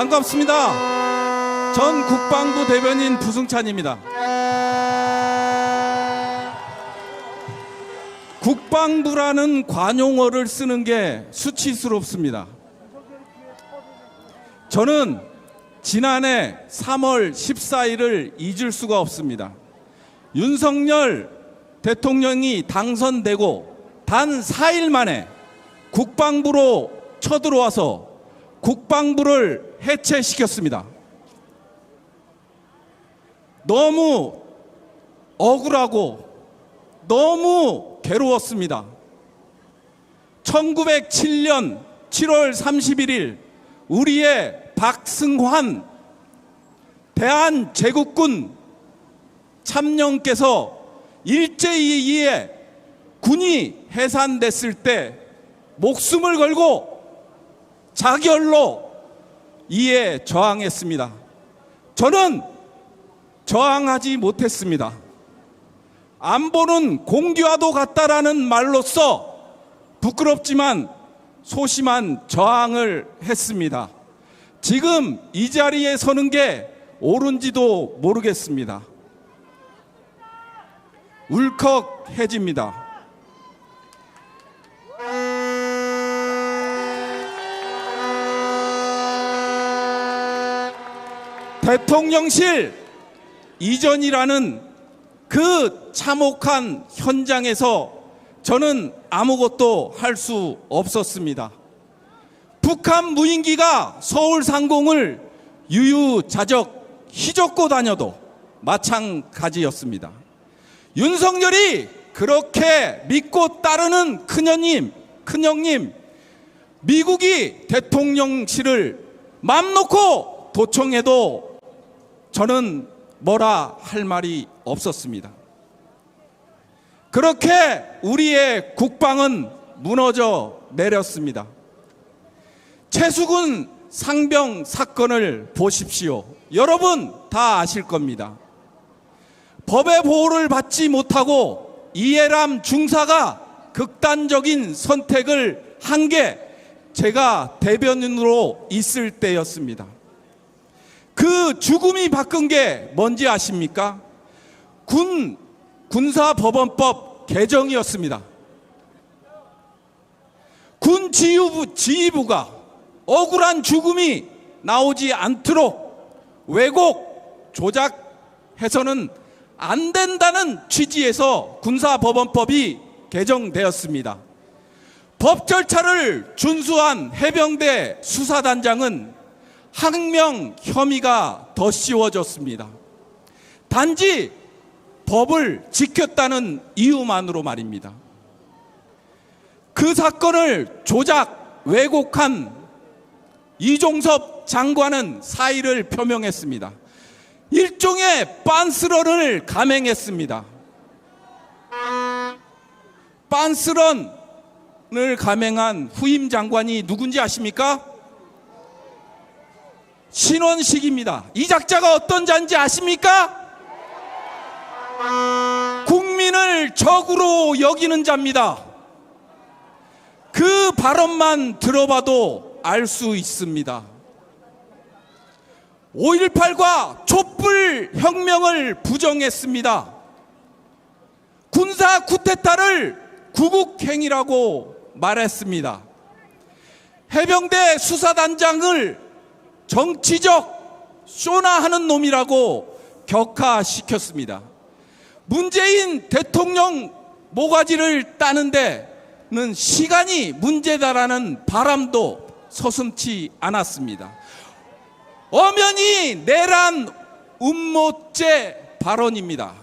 반갑습니다. 전 국방부 대변인 부승찬입니다. 국방부라는 관용어를 쓰는 게 수치스럽습니다. 저는 지난해 3월 14일을 잊을 수가 없습니다. 윤석열 대통령이 당선되고 단 4일 만에 국방부로 쳐들어와서 국방부를 해체시켰습니다. 너무 억울하고 너무 괴로웠습니다. 1907년 7월 31일 우리의 박승환 대한제국군 참령께서 일제히에 군이 해산됐을 때 목숨을 걸고 자결로 이에 저항했습니다. 저는 저항하지 못했습니다. 안보는 공기와도 같다라는 말로써 부끄럽지만 소심한 저항을 했습니다. 지금 이 자리에 서는 게 옳은지도 모르겠습니다. 울컥해집니다. 대통령실 이전이라는 그 참혹한 현장에서 저는 아무것도 할 수 없었습니다. 북한 무인기가 서울 상공을 유유자적 휘젓고 다녀도 마찬가지였습니다. 윤석열이 그렇게 믿고 따르는 큰형님, 큰형님, 미국이 대통령실을 맘 놓고 도청해도 저는 뭐라 할 말이 없었습니다. 그렇게 우리의 국방은 무너져 내렸습니다. 최수근 상병 사건을 보십시오. 여러분 다 아실 겁니다. 법의 보호를 받지 못하고 이해람 중사가 극단적인 선택을 한 게 제가 대변인으로 있을 때였습니다. 그 죽음이 바꾼 게 뭔지 아십니까? 군 군사법원법 개정이었습니다. 군 지휘부, 지휘부가 억울한 죽음이 나오지 않도록 왜곡 조작해서는 안 된다는 취지에서 군사법원법이 개정되었습니다. 법 절차를 준수한 해병대 수사단장은 항명 혐의가 더 씌워졌습니다. 단지 법을 지켰다는 이유만으로 말입니다. 그 사건을 조작, 왜곡한 이종섭 장관은 사의를 표명했습니다. 일종의 빤스런을 감행했습니다. 빤스런을 감행한 후임 장관이 누군지 아십니까? 신원식입니다. 이 작자가 어떤 자인지 아십니까? 국민을 적으로 여기는 자입니다. 그 발언만 들어봐도 알 수 있습니다. 5.18과 촛불 혁명을 부정했습니다. 군사 쿠데타를 구국행위라고 말했습니다. 해병대 수사단장을 정치적 쇼나 하는 놈이라고 격하시켰습니다. 문재인 대통령 모가지를 따는 데는 시간이 문제다라는 바람도 서슴치 않았습니다. 엄연히 내란 음모죄 발언입니다.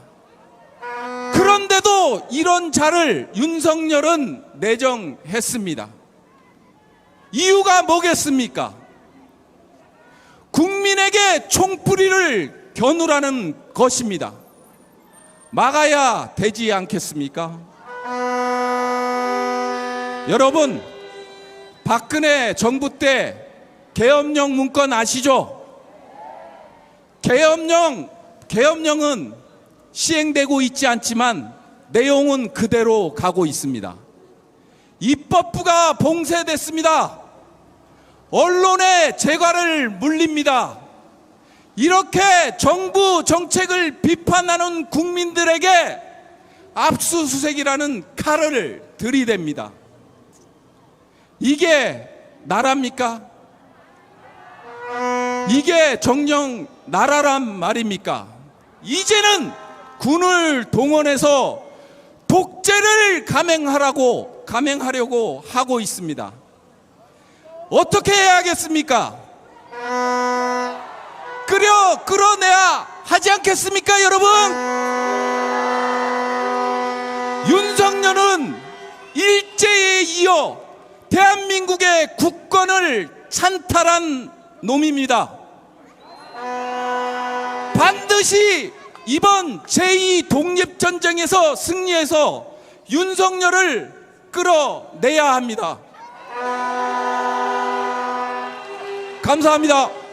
그런데도 이런 자를 윤석열은 내정했습니다. 이유가 뭐겠습니까? 국민에게 총뿌리를 겨누라는 것입니다. 막아야 되지 않겠습니까? 여러분, 박근혜 정부 때 계엄령 문건 아시죠? 계엄령, 계엄령은 시행되고 있지 않지만 내용은 그대로 가고 있습니다. 입법부가 봉쇄됐습니다. 언론의 재갈을 물립니다. 이렇게 정부 정책을 비판하는 국민들에게 압수수색이라는 칼을 들이댑니다. 이게 나라입니까? 이게 정령 나라란 말입니까? 이제는 군을 동원해서 독재를 감행하라고 감행하려고 하고 있습니다. 어떻게 해야겠습니까? 끌어 끌어내야 하지 않겠습니까, 여러분? 윤석열은 일제에 이어 대한민국의 국권을 찬탈한 놈입니다. 반드시 이번 제2 독립전쟁에서 승리해서 윤석열을 끌어내야 합니다. 감사합니다.